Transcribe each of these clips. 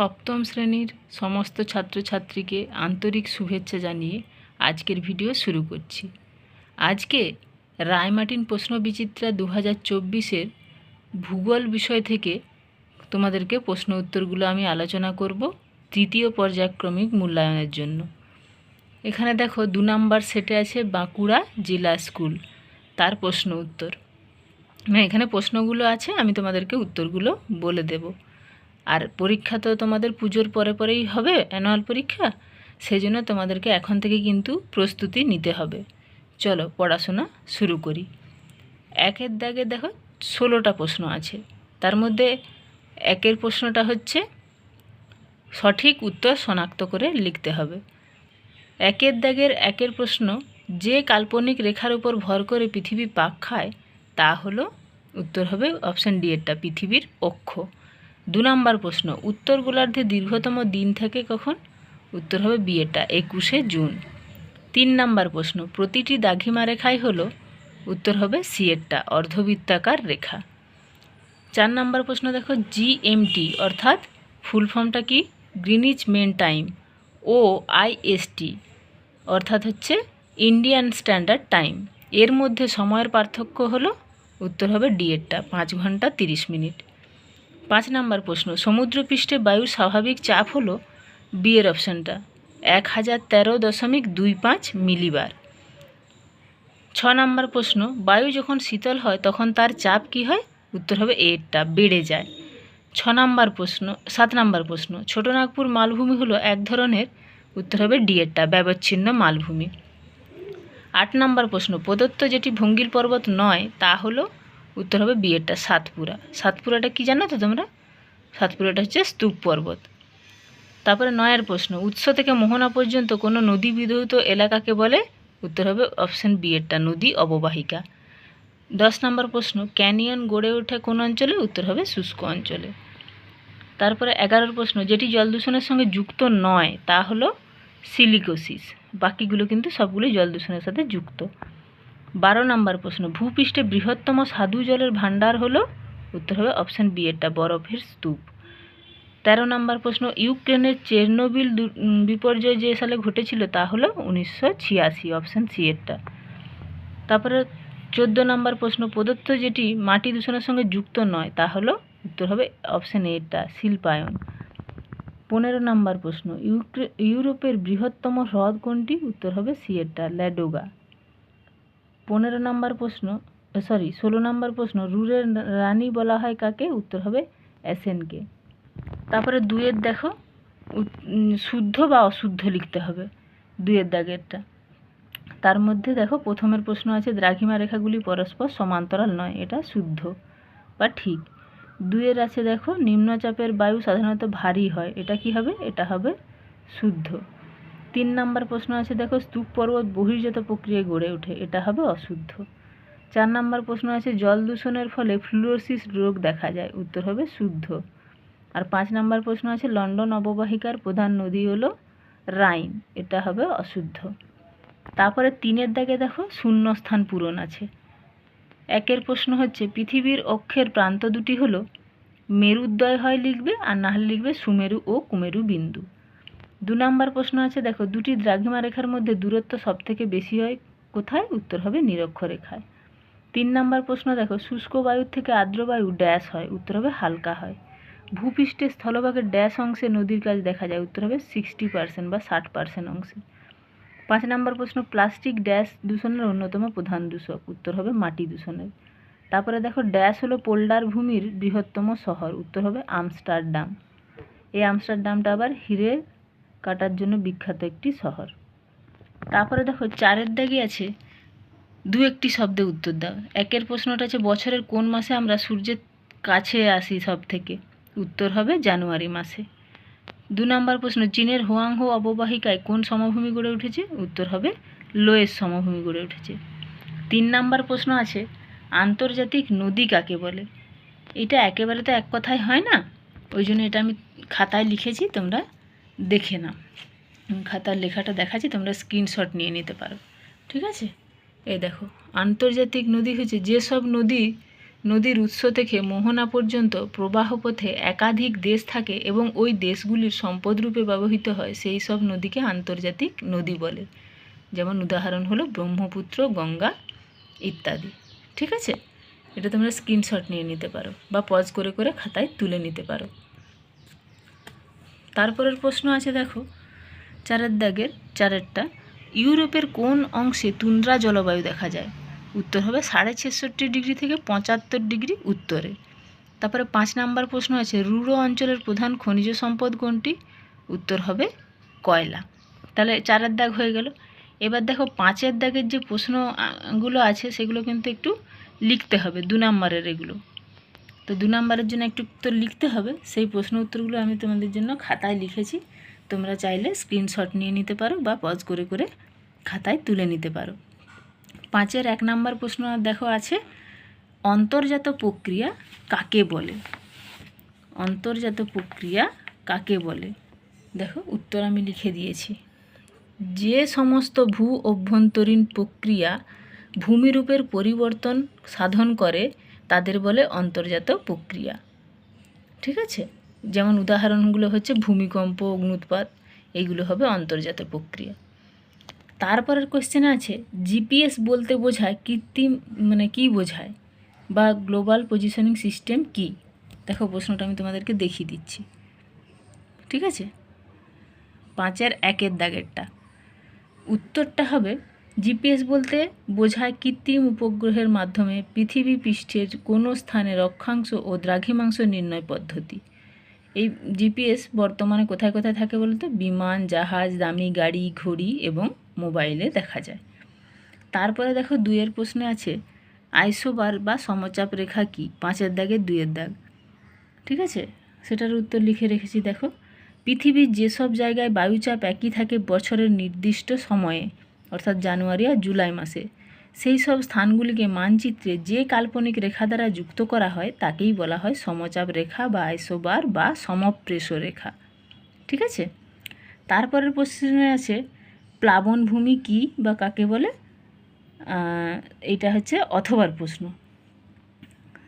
সপ্তম শ্রেণির সমস্ত ছাত্রছাত্রীকে আন্তরিক শুভেচ্ছা জানিয়ে আজকের ভিডিও শুরু করছি। আজকে রায়মার্টিন প্রশ্ন বিচিত্রা দু হাজার চব্বিশের ভূগোল বিষয় থেকে তোমাদেরকে প্রশ্ন উত্তরগুলো আমি আলোচনা করব তৃতীয় পর্যায়ক্রমিক মূল্যায়নের জন্য। এখানে দেখো দু নাম্বার সেটে আছে বাঁকুড়া জেলা স্কুল, তার প্রশ্ন উত্তর। মানে এখানে প্রশ্নগুলো আছে, আমি তোমাদেরকে উত্তরগুলো বলে দেব। আর পরীক্ষা তো তোমাদের পুজোর পরে পরেই হবে অ্যানুয়াল পরীক্ষা। সেই জন্য তোমাদেরকে এখন থেকে কিন্তু প্রস্তুতি নিতে হবে। চলো পড়াশোনা শুরু করি। একের দাগে দেখো ষোলোটা প্রশ্ন আছে। তার মধ্যে একের প্রশ্নটা হচ্ছে, সঠিক উত্তর শনাক্ত করে লিখতে হবে। একের দাগের একের প্রশ্ন, যে কাল্পনিক রেখার উপর ভর করে পৃথিবী পাক খায়, তা হলো, উত্তর হবে অপশান ডি এরটা, পৃথিবীর অক্ষ। দু নম্বর প্রশ্ন উত্তর গোলার্ধে দীর্ঘতম দিন থাকে কখন? উত্তর হবে বিয়েটা, একুশে জুন। তিন নম্বর প্রশ্ন, প্রতিটি দাঘিমা রেখাই হলো? উত্তর হবে সিয়েরটা অর্ধবৃত্তাকার রেখা। চার নম্বর প্রশ্ন দেখো জিএমটি অর্থাৎ ফুল ফর্মটা কি? গ্রিনিচ মেন টাইম, ও আইএসটি অর্থাৎ হচ্ছে ইন্ডিয়ান স্ট্যান্ডার্ড টাইম। এর মধ্যে সময়ের পার্থক্য হলো, উত্তর হবে ডিএরটা পাঁচ ঘণ্টা তিরিশ মিনিট। পাঁচ নাম্বার প্রশ্ন, সমুদ্রপৃষ্ঠে বায়ুর স্বাভাবিক চাপ হলো বিয়ের অপশানটা, এক হাজার তেরো দশমিক দুই পাঁচ মিলিবার। ছ নাম্বার প্রশ্ন, বায়ু যখন শীতল হয় তখন তার চাপ কি হয়? উত্তর হবে এরটা বেড়ে যায়। ছ নাম্বার প্রশ্ন, সাত নাম্বার প্রশ্ন ছোটনাগপুর মালভূমি হলো এক ধরনের, উত্তর হবে ডিএরটা ব্যবচ্ছিন্ন মালভূমি। আট নাম্বার প্রশ্ন, প্রদত্ত যেটি ভঙ্গিল পর্বত নয় তা হলো উত্তর হবে বিয়েরটা সাতপুরা। সাতপুরাটা কি জানো তো তোমরা? সাতপুরাটা হচ্ছে স্তূপ পর্বত। তারপরে নয়ের প্রশ্ন, উৎস থেকে মোহনা পর্যন্ত কোনো নদী বিধৌত এলাকাকে বলে? উত্তর হবে অপশান বিয়েরটা নদী অববাহিকা। দশ নম্বর প্রশ্ন, ক্যানিয়ন গড়ে ওঠে কোন অঞ্চলে? উত্তর হবে শুষ্ক অঞ্চলে। তারপরে এগারোর প্রশ্ন, যেটি জল দূষণের সঙ্গে যুক্ত নয়, তা হলো সিলিকোসিস। বাকিগুলো কিন্তু সবগুলো জল দূষণের সাথে যুক্ত। বারো নম্বর প্রশ্ন, ভূপৃষ্ঠে বৃহত্তম সাধু জলের ভাণ্ডার হলো? উত্তর হবে অপশান বি এরটা বরফের স্তূপ। তেরো নম্বর প্রশ্ন, ইউক্রেনের চেরনোবিল বিপর্যয় যে সালে ঘটেছিল তা হলো উনিশশো ছিয়াশি অপশান সি এরটা তারপরে চোদ্দ নম্বর প্রশ্ন, প্রদত্ত যেটি মাটি দূষণের সঙ্গে যুক্ত নয়, তা হলো উত্তর হবে অপশান এরটা শিল্পায়ন। পনেরো নম্বর প্রশ্ন, ইউক্রে- ইউরোপের বৃহত্তম হ্রদ কোনটি? উত্তর হবে সি এরটা ল্যাডোগা। পনেরো নম্বর প্রশ্ন সরি ষোলো নম্বর প্রশ্ন, রুরের রানী বলা হয় কাকে? উত্তর হবে অ্যাসেনকে তারপরে দুয়ের দেখো শুদ্ধ বা অশুদ্ধ লিখতে হবে দুয়ের দাগেরটা। তার মধ্যে দেখো, প্রথমের প্রশ্ন আছে, দ্রাঘিমা রেখাগুলি পরস্পর সমান্তরাল নয়, এটা শুদ্ধ বা ঠিক। দুয়ের আছে দেখো, নিম্নচাপের বায়ু সাধারণত ভারী হয়, এটা কি হবে? এটা হবে শুদ্ধ। তিন নাম্বার প্রশ্ন আছে, দেখো স্তূপ পর্বত বহির্জাত প্রক্রিয়ায় গড়ে ওঠে, এটা হবে অশুদ্ধ। চার নাম্বার প্রশ্ন আছে, জল দূষণের ফলে ফ্লুরোসিস রোগ দেখা যায়, উত্তর হবে শুদ্ধ। আর পাঁচ নাম্বার প্রশ্ন আছে, লন্ডন অববাহিকার প্রধান নদী হলো রাইন, এটা হবে অশুদ্ধ। তারপরে তিনের দাগে দেখো, শূন্যস্থান পূরণ আছে। একের প্রশ্ন হচ্ছে, পৃথিবীর অক্ষের প্রান্ত দুটি হলো, মেরুদ্বয় হয় লিখবে আর না হলে লিখবে সুমেরু ও কুমেরু বিন্দু। দু নাম্বার প্রশ্ন আছে, দেখো, দুটি দ্রাঘিমা রেখার মধ্যে দূরত্ব সবথেকে বেশি হয় কোথায়? উত্তর হবে নিরক্ষরেখায় তিন নাম্বার প্রশ্ন, দেখো, শুষ্ক বায়ুর থেকে আর্দ্র বায়ু ড্যাশ হয়, উত্তর হবে হালকা হয়। ভূপৃষ্ঠের স্থলভাগের ড্যাশ অংশে নদীর কাজ দেখা যায়, উত্তর হবে সিক্সটি পার্সেন্ট বা ষাট পার্সেন্ট অংশে। পাঁচ নম্বর প্রশ্ন, প্লাস্টিক ড্যাশ দূষণের অন্যতম প্রধান দূষক, উত্তর হবে মাটি দূষণের। তারপরে দেখো, ড্যাশ হলো পোল্ডার ভূমির বৃহত্তম শহর, উত্তর হবে আমস্টারডাম। এই আমস্টারডামটা আবার হিরে কাটার জন্য বিখ্যাত একটি শহর। তারপরে দেখো, চারের দাগে আছে দু একটি শব্দে উত্তর দাও। একের প্রশ্নটা আছে বছরের কোন মাসে আমরা সূর্যের কাছে আসি সব থেকে উত্তর হবে জানুয়ারি মাসে। দু নম্বর প্রশ্ন, চীনের হোয়াংহো অববাহিকায় কোন সমভূমি গড়ে উঠেছে? উত্তর হবে লোয়েস সমভূমি গড়ে উঠেছে। তিন নাম্বার প্রশ্ন আছে, আন্তর্জাতিক নদী কাকে বলে? এটা একেবারে তো এক কথায় হয় না। ওই জন্য এটা আমি খাতায় লিখেছি, তোমরা দেখে উম, খাতার লেখাটা দেখাচ্ছি তোমরা স্ক্রিনশট নিয়ে নিতে পারো। ঠিক আছে? এই দেখো আন্তর্জাতিক নদী হচ্ছে যেসব নদী নদীর উৎস থেকে মোহনা পর্যন্ত প্রবাহপথে একাধিক দেশ থাকে এবং ওই দেশগুলির সম্পদরূপে ব্যবহৃত হয় সেই সব নদীকে আন্তর্জাতিক নদী বলে। যেমন উদাহরণ হলো ব্রহ্মপুত্র গঙ্গা ইত্যাদি। ঠিক আছে? এটা তোমরা স্ক্রিনশট নিয়ে নিতে পারো বা পজ করে করে খাতায় তুলে নিতে পারো। তারপরের প্রশ্ন আছে দেখো, চারের দাগের, চারেরটা। ইউরোপের কোন অংশে তুন্দ্রা জলবায়ু দেখা যায়? উত্তর হবে সাড়ে ছেষট্টি ডিগ্রি থেকে পঁচাত্তর ডিগ্রি উত্তরে। তারপরে পাঁচ নাম্বার প্রশ্ন আছে রুড়ো অঞ্চলের প্রধান খনিজ সম্পদ কোনটি? উত্তর হবে কয়লা। তাহলে চারের দাগ হয়ে গেল। এবার দেখো পাঁচের দাগের যে প্রশ্নগুলো আছে, সেগুলো কিন্তু একটু লিখতে হবে, দু নম্বরের এগুলো। তো দু নম্বরের জন্য একটু উত্তর লিখতে হবে। সেই প্রশ্ন উত্তরগুলো আমি তোমাদের জন্য খাতায় লিখেছি। তোমরা চাইলে স্ক্রিনশট নিয়ে নিতে পারো বা পজ করে করে খাতায় তুলে নিতে পারো। পাঁচের এক নাম্বার প্রশ্ন দেখো আছে, অন্তর্জাত প্রক্রিয়া কাকে বলে? অন্তর্জাত প্রক্রিয়া কাকে বলে? দেখো, উত্তর আমি লিখে দিয়েছি। যে সমস্ত ভূ অভ্যন্তরীণ প্রক্রিয়া ভূমিরূপের পরিবর্তন সাধন করে তাদের বলে অন্তর্জাত প্রক্রিয়া। ঠিক আছে? যেমন উদাহরণগুলো হচ্ছে ভূমিকম্প, অগ্নুৎপাত এইগুলো হবে অন্তর্জাত প্রক্রিয়া। তারপরের কোশ্চেন আছে জিপিএস বলতে বোঝায় কৃত্রিম মানে কি বোঝায়? বা গ্লোবাল পজিশনিং সিস্টেম কি? দেখো প্রশ্নটা আমি তোমাদেরকে দেখিয়ে দিচ্ছি। ঠিক আছে? পাঁচের একের দাগেরটা। উত্তরটা হবে জিপিএস বলতে বোঝায় কৃত্রিম উপগ্রহের মাধ্যমে পৃথিবী পৃষ্ঠের কোনো স্থানে রক্ষাংশ ও দ্রাঘিমাংশ নির্ণয় পদ্ধতি। এই জিপিএস বর্তমানে কোথায় কোথায় থাকে বলতো? বিমান, জাহাজ, দামি গাড়ি, ঘড়ি এবং মোবাইলে দেখা যায়। তারপরে দেখো দুইয়ের প্রশ্নে আছে, আইসোবার বা সমচাপ রেখা কি? পাঁচের দাগে দুইয়ের দাগ। ঠিক আছে? সেটার উত্তর লিখে রেখেছি, দেখো। পৃথিবীর যেসব জায়গায় বায়ুচাপ একই থাকে বছরের নির্দিষ্ট সময়ে অর্থাৎ জানুয়ারি আর জুলাই মাসে। সেই সব স্থানগুলিকে মানচিত্রে যে কাল্পনিক রেখা দ্বারা যুক্ত করা হয়, তাকেই বলা হয় সমচাপ রেখা বা আইসোবার বা সমপ্রেষ রেখা। ঠিক আছে? তারপরের প্রশ্নে আছে, প্লাবনভূমি কি বা কাকে বলে? এটা হচ্ছে অথবার প্রশ্ন।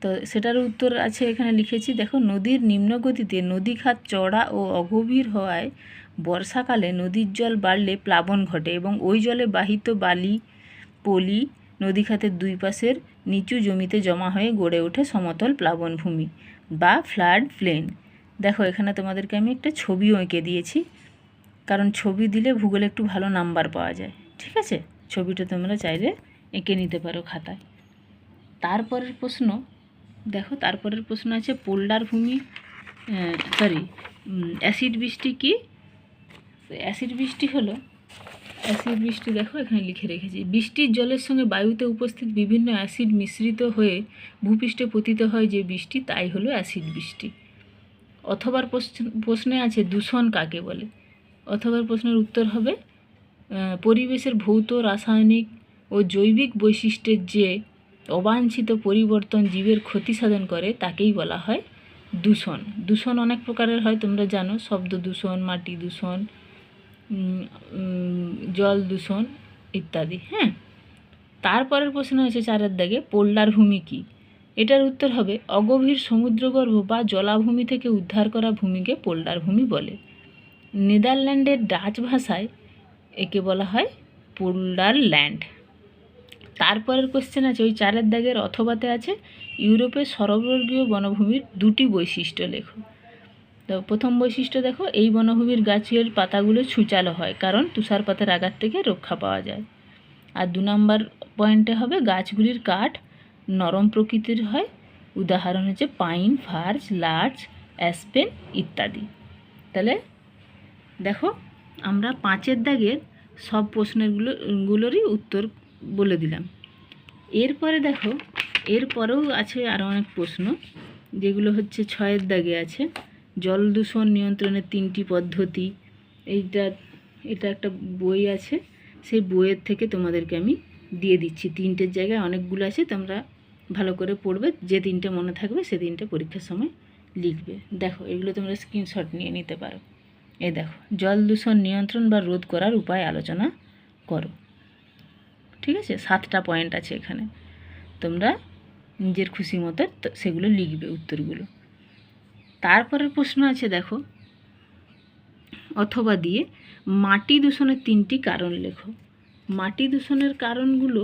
তো সেটার উত্তর আছে এখানে লিখেছি, দেখো, নদীর নিম্নগতিতে নদীখাত চড়া ও অগভীর হওয়ায় বর্ষাকালে নদীর জল বাড়লে প্লাবন ঘটে এবং ওই জলে বাহিত বালি, পলি নদীখাতের দুই পাশের নিচু জমিতে জমা হয়ে গড়ে ওঠে সমতল প্লাবনভূমি বা ফ্লাড প্লেন। দেখো, এখানে তোমাদেরকে আমি একটা ছবিও এঁকে দিয়েছি। কারণ ছবি দিলে ভূগোলে একটু ভালো নাম্বার পাওয়া যায়। ঠিক আছে? ছবিটা তোমরা চাইলে এঁকে নিতে পারো খাতায়। তারপরের প্রশ্ন, দেখো, তারপরের প্রশ্ন আছে, পোল্ডার ভূমি সরি অ্যাসিড বৃষ্টি কি? অ্যাসিড বৃষ্টি হলো, অ্যাসিড বৃষ্টি দেখো এখানে লিখে রেখেছি। বৃষ্টির জলের সঙ্গে বায়ুতে উপস্থিত বিভিন্ন অ্যাসিড মিশ্রিত হয়ে ভূপৃষ্ঠে পতিত হয় যে বৃষ্টি, তাই হলো অ্যাসিড বৃষ্টি। অথবার প্রশ্নে আছে দূষণ কাকে বলে? অথবা প্রশ্নের উত্তর হবে পরিবেশের ভৌত, রাসায়নিক ও জৈবিক বৈশিষ্ট্যের যে অবাঞ্ছিত পরিবর্তন জীবের ক্ষতি সাধন করে, তাকেই বলা হয় দূষণ। দূষণ অনেক প্রকারের হয়, তোমরা জানো, শব্দ দূষণ, মাটি দূষণ জল দূষণ ইত্যাদি হ্যাঁ? তারপরের প্রশ্ন হয়েছে চারের দাগে, পোল্লার ভূমি কী? এটার উত্তর হবে, অগভীর সমুদ্রগর্ভ বা জলাভূমি থেকে উদ্ধার করা ভূমিকে পোল্ডার ভূমি বলে। নেদারল্যান্ডের ডাচ ভাষায় একে বলা হয় পোল্ডার ল্যান্ড। তারপরের কোশ্চেন আছে, ওই চারের দাগের অথবাতে আছে, ইউরোপের সর্ববর্গীয় বনভূমির দুটি বৈশিষ্ট্য লেখো। তো প্রথম বৈশিষ্ট্য দেখো, এই বনভূমির গাছের পাতাগুলো ছুচালো হয়, কারণ তুষারপাতের আঘাত থেকে রক্ষা পাওয়া যায়। আর দু নম্বর পয়েন্টে হবে, গাছগুলির কাঠ নরম প্রকৃতির হয়, উদাহরণ হচ্ছে পাইন, ফার্জ, লার্জ, অ্যাসপেন ইত্যাদি। তাহলে দেখো, আমরা পাঁচের দাগের সব প্রশ্নেরগুলো গুলোরই উত্তর বলে দিলাম। এরপরে দেখো, এরপরেও আছে আরও অনেক প্রশ্ন, যেগুলো হচ্ছে ছয়ের দাগে আছে। জল দূষণ নিয়ন্ত্রণের তিনটি পদ্ধতি। এইটা, এটা একটা বই আছে। সেই বইয়ের থেকে তোমাদেরকে আমি দিয়ে দিচ্ছি। তিনটের জায়গায় অনেকগুলো আছে, তোমরা ভালো করে পড়বে। যে তিনটে মনে থাকবে, সে তিনটে পরীক্ষার সময় লিখবে। দেখো, এগুলো তোমরা স্ক্রিনশট নিয়ে নিতে পারো। এই দেখো, জল দূষণ নিয়ন্ত্রণ বা রোধ করার উপায় আলোচনা করো। ঠিক আছে? সাতটা পয়েন্ট আছে এখানে। তোমরা নিজের খুশি মতো সেগুলো লিখবে উত্তরগুলো। তারপরের প্রশ্ন আছে, দেখো। অথবা দিয়ে, মাটি দূষণের তিনটি কারণ লেখো। মাটি দূষণের কারণগুলো,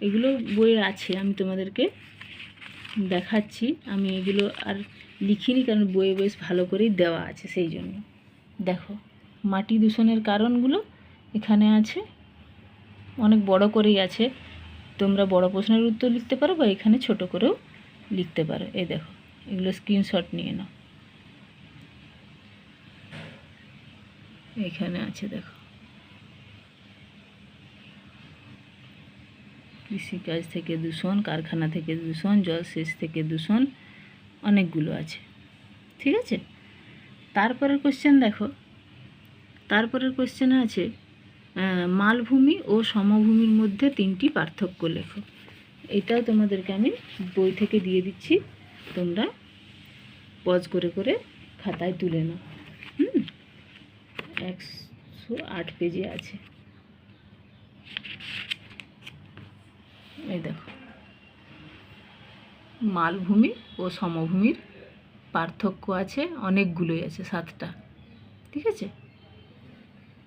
এগুলো বইয়ে আছে, আমি তোমাদেরকে দেখাচ্ছি। আমি এগুলো আর লিখিনি কারণ বইয়ে বেশ ভালো করেই দেওয়া আছে, সেই জন্য। দেখো, মাটি দূষণের কারণগুলো এখানে আছে। অনেক বড় করেই আছে। তোমরা বড় প্রশ্নের উত্তর লিখতে পারো বা এখানে ছোট করেও লিখতে পারো। এই দেখো, এগুলো স্ক্রিনশট নিয়ে নাও। এখানে আছে, দেখো। কৃষিকাজ থেকে দূষণ, কারখানা থেকে দূষণ জলসেচ থেকে দূষণ, অনেকগুলো আছে। ঠিক আছে? তারপরের কোশ্চেন দেখো। তারপরের কোশ্চেনে আছে মালভূমি ও সমভূমির মধ্যে তিনটি পার্থক্য লেখো। এটাও তোমাদেরকে আমি বই থেকে দিয়ে দিচ্ছি। তোমরা পজ করে করে খাতায় তুলে নাও। একশো আট পেজে আছে। এই দেখো। মালভূমি ও সমভূমির পার্থক্য আছে, অনেকগুলোই আছে, সাতটা। ঠিক আছে?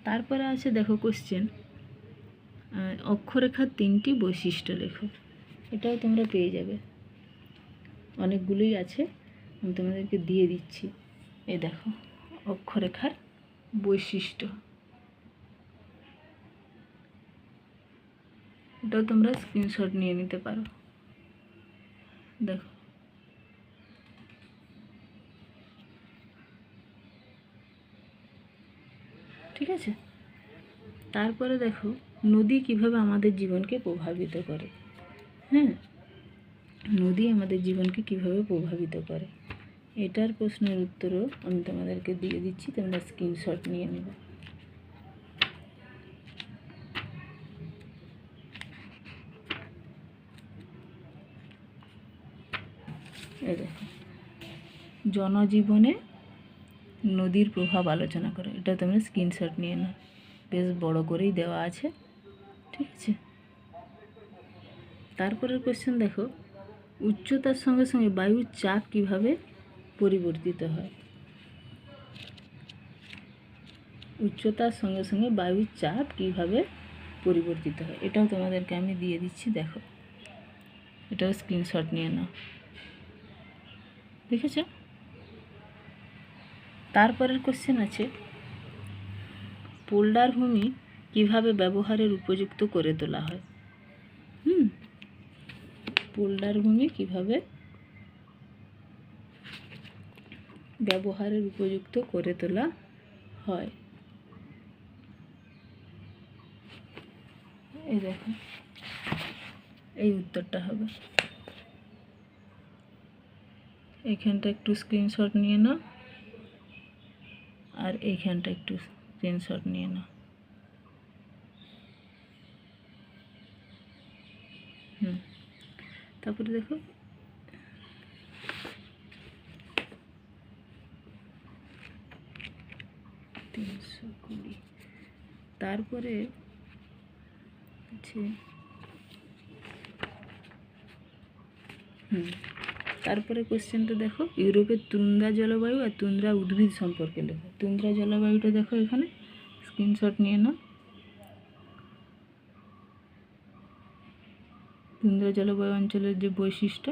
তারপরে আছে দেখো কোশ্চেন অক্ষরেখার তিনটি বৈশিষ্ট্য লেখো। এটাও তোমরা পেয়ে যাবে। অনেকগুলোই আছে, আমি তোমাদেরকে দিয়ে দিচ্ছি। এই দেখো, অক্ষরেখার বৈশিষ্ট্য। এটাও তোমরা স্ক্রিনশট নিয়ে নিতে পারো। দেখো। ঠিক আছে? তারপরে দেখো, নদী কীভাবে আমাদের জীবনকে প্রভাবিত করে? হ্যাঁ? নদী আমাদের জীবনকে কীভাবে প্রভাবিত করে? এটার প্রশ্নের উত্তরও আমি তোমাদেরকে দিয়ে দিচ্ছি, তোমরা স্ক্রিনশট নিয়ে নেবে। দেখো, জনজীবনে নদীর প্রভাব আলোচনা করো, এটা তোমরা স্ক্রিনশট নিয়ে নাও। বেশ বড় করেই দেওয়া আছে, ঠিক আছে? তারপরের কোশ্চেন দেখো, উচ্চতার সঙ্গে সঙ্গে বায়ুর চাপ কীভাবে পরিবর্তিত হয়। উচ্চতার সঙ্গে সঙ্গে বায়ুর চাপ কীভাবে পরিবর্তিত হয়, এটাও তোমাদেরকে আমি দিয়ে দিচ্ছি, দেখো। এটাও স্ক্রিনশট নিয়ে নাও। দেখেছ? তারপরের কোশ্চেন আছে, পোল্ডার ভূমি কীভাবে ব্যবহারের উপযুক্ত করে তোলা হয়? হুম, পোল্ডার ভূমি কীভাবে ব্যবহারের উপযুক্ত করে তোলা হয়। এই দেখো, এই উত্তরটা হবে। এইখানটা একটু স্ক্রিনশট নিয়ে নাও, আর এইখানটা একটু স্ক্রিনশট নিয়ে নাও। হুম, তারপরে দেখো তিনশো কুড়ি তারপরে আছে হুম, তারপরে কোশ্চেনটা দেখো, ইউরোপের তুন্দ্রা জলবায়ু আর তুন্দ্রা উদ্ভিদ সম্পর্কে লেখো তুন্দ্রা জলবায়ুটা দেখো এখানে স্ক্রিনশট নিয়ে নাও। তুন্দ্রা জলবায়ু অঞ্চলের যে বৈশিষ্ট্য,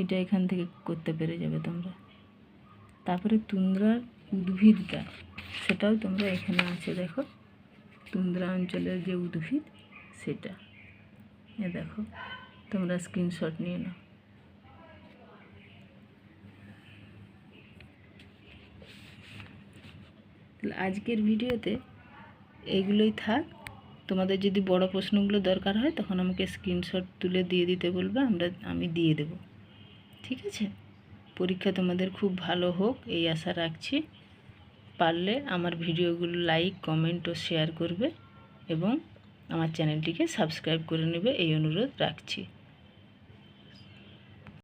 এটা এখান থেকে করতে পেরে যাবে তোমরা। তারপরে তুন্দ্রার উদ্ভিদটা, সেটাও তোমরা এখানে আছে, দেখো। তুন্দ্রা অঞ্চলের যে উদ্ভিদ, সেটা। এ দেখো, তোমরা স্ক্রিনশট নিয়ে নাও। আজকের ভিডিওতে এইগুলোই থাক। তোমাদের যদি বড় প্রশ্নগুলো দরকার হয়, তখন আমাকে স্ক্রিনশট তুলে দিয়ে দিতে বলবে, আমরা, আমি দিয়ে দেব। ঠিক আছে? পরীক্ষা তোমাদের খুব ভালো হোক, এই আশা রাখছি। পারলে আমার ভিডিওগুলো লাইক, কমেন্ট ও শেয়ার করবে এবং আমার চ্যানেলটিকে সাবস্ক্রাইব করে নেবে। এই অনুরোধ রাখছি।